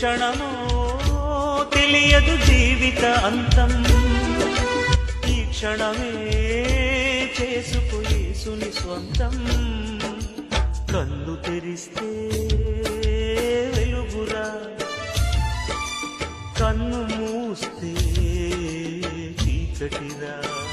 క్షణమో తెలియదు జీవిత అంతం. ఈ క్షణమే చేసుకుయేసుని స్వంతం. కళ్ళు తెరిస్తే వెలుగురా. కన్ను మూస్తే చీకటిరా.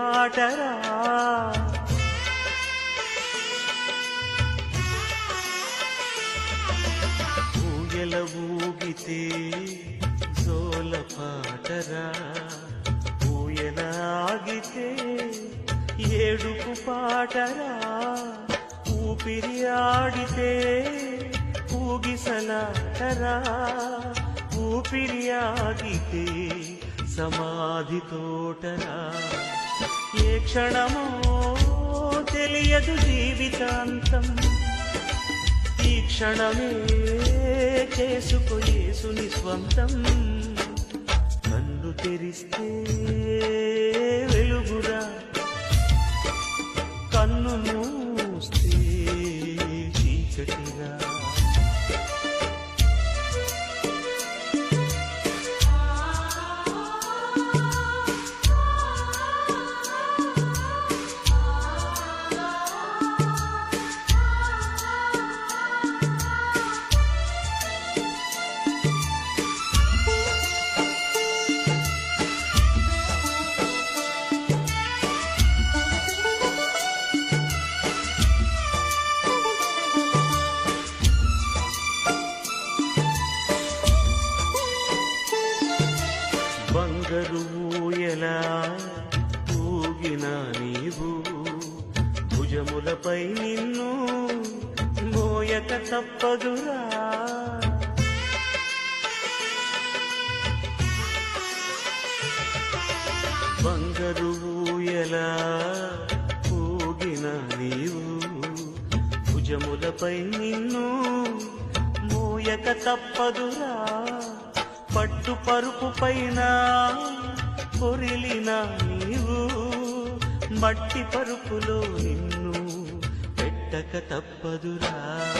మాటరా? ఊయల ఊగితే సోల పాటరా? ఊయల ఆగితే ఏడుపు పాటరా? ఊపిరి ఆడితే ఊగిసలాటరా ఊపిరి ఆగితే సమాధి తోటరా? ఏ క్షణమో తెలియదు జీవితాంతం. ఈ క్షణమే చేసుకొయేసుని స్వంతం. కన్ను తెరిస్తే వెలుగురా. కొండపై నిన్ను మోయక తప్పదురా. బంగరు ఊయలా ఊగిన నీవు భుజములపై నిన్ను మోయక తప్పదురా. పట్టు పరుపు పైన పొరిలిన నీవు మట్టి పరుపులో నిన్ను పెట్టక తప్పదురా.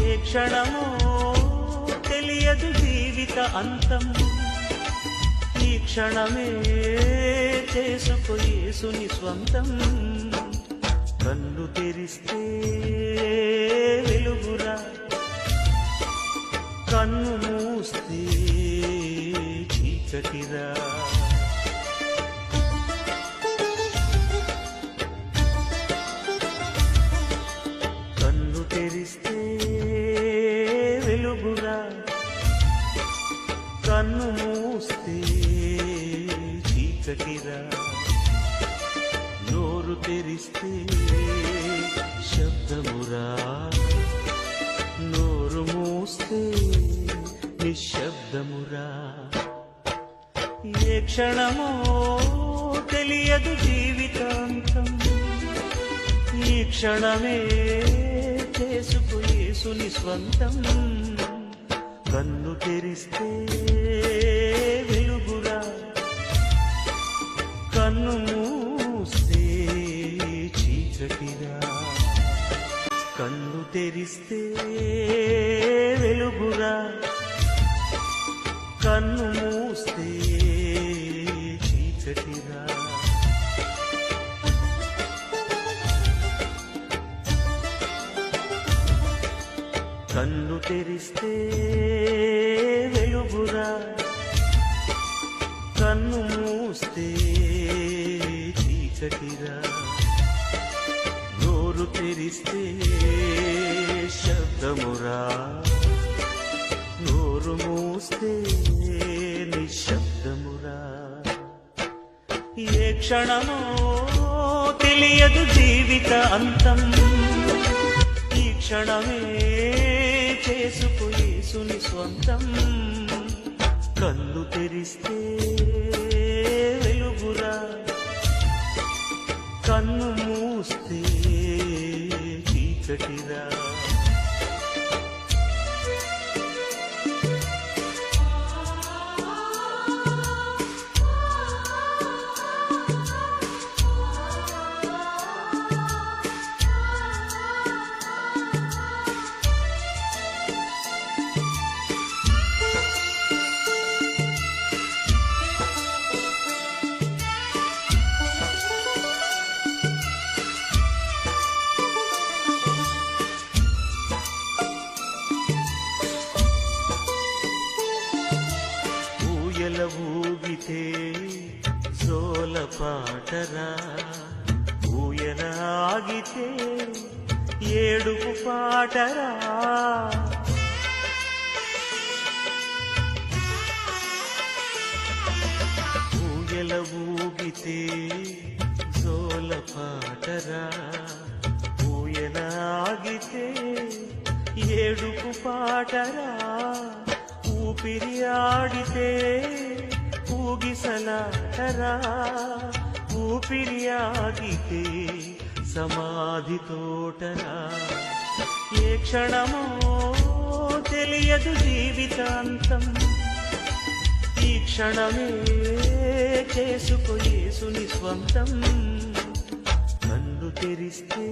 ఏ క్షణమో తెలియదు జీవిత అంతం. ఈ క్షణమే చేసుకొయేసుని స్వంతం. కన్ను తెరిస్తే వెలుగురా. కన్ను మూస్తే చీకటిరా. చీకటిరా నోరు తెరిస్తే శబ్దమురా. నోరు మూస్తే నిశ్శబ్దమురా. ఏ క్షణమో తెలియదు జీవితాంతం. ఈ క్షణమే చేసుకుయేసుని స్వంతం. కన్ను తెరిస్తే తెరిస్తే వెలుగురా. కన్ను మూస్తే చీకటిరా కన్ను తెరిస్తే వెలుగురా. కన్ను మూస్తే చీకటిరా నోరు తెరిస్తే శబ్దమురా నోరు మూస్తే నిశ్శబ్దమురా. ఏ క్షణమో తెలియదు జీవిత అంతం. ఈ క్షణమే చేసుకుయేసుని స్వంతం. కళ్ళు తెరిస్తే వెలుగురా. కన్ను మూస్తే చీకటిరా. ఏడుపు పాటరా? ఊయల ఊగితే సోల పాటరా? ఊయలాగితే ఏడుపు పాటరా? ఊపిరి ఆడితే ఊగిసలాటరా ఊపిరి ఆగితే సమాధి తోటరా? ఏ క్షణమో తెలియదు జీవితాంతం. ఈ క్షణమే చేసుకో సుని స్వంతం. కన్ను తెరిస్తే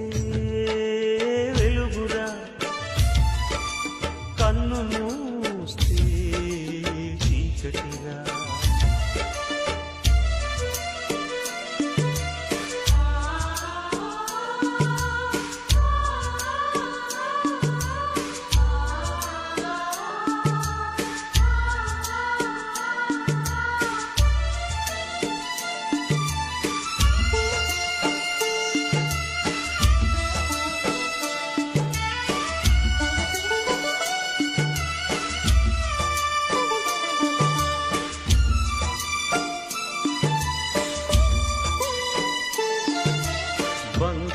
వెలుగురా. కన్ను మూస్తే చీకటిరా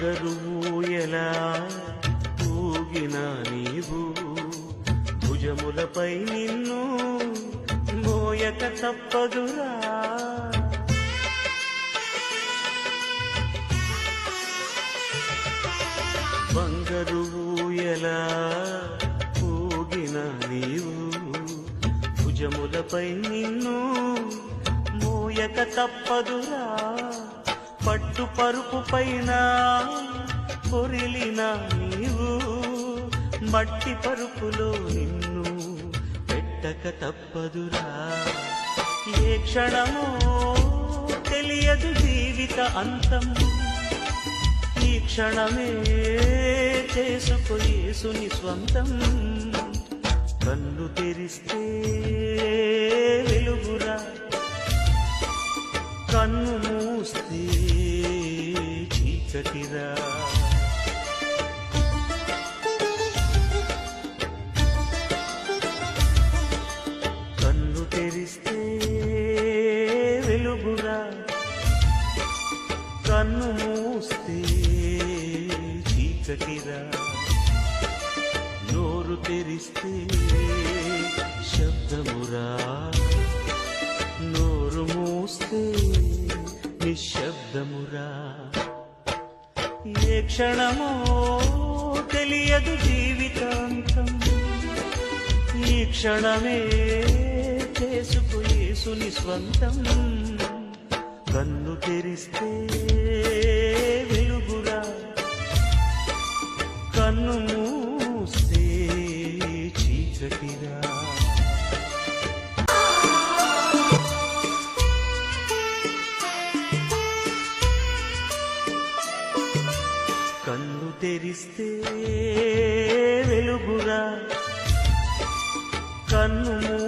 బంగారు ఊయలా ఊగిన నీవు? భుజములపై నిన్ను మోయక తప్పదురా. బంగారు ఎలా ఊగిన నీవు? భుజములపై నిన్ను మోయక తప్పదురా. పట్టు పరుపు పైన పొరిలిన నీవు మట్టి పరుపులో నిన్ను పెట్టక తప్పదురా. ఏ క్షణమో తెలియదు జీవిత అంతం. ఈ క్షణమే చేసుకో స్వంతం. కన్ను తెరిస్తే వెలుగురా. కన్ను మూస్తే చీకటిరా. కన్ను తెరిస్తే వెలుగురా. కన్ను మూస్తే చీకటిరా. నోరు తెరిస్తే శబ్దమురా. నోరు మూస్తే నిశ్శబ్దమురా. ఏ క్షణమో తెలియదు జీవితాంతం. ఈ క్షణమే చేసుకో యేసుని స్వంతం. కన్ను తెరిస్తే తెరిస్తే వెలుగురా. కన్ను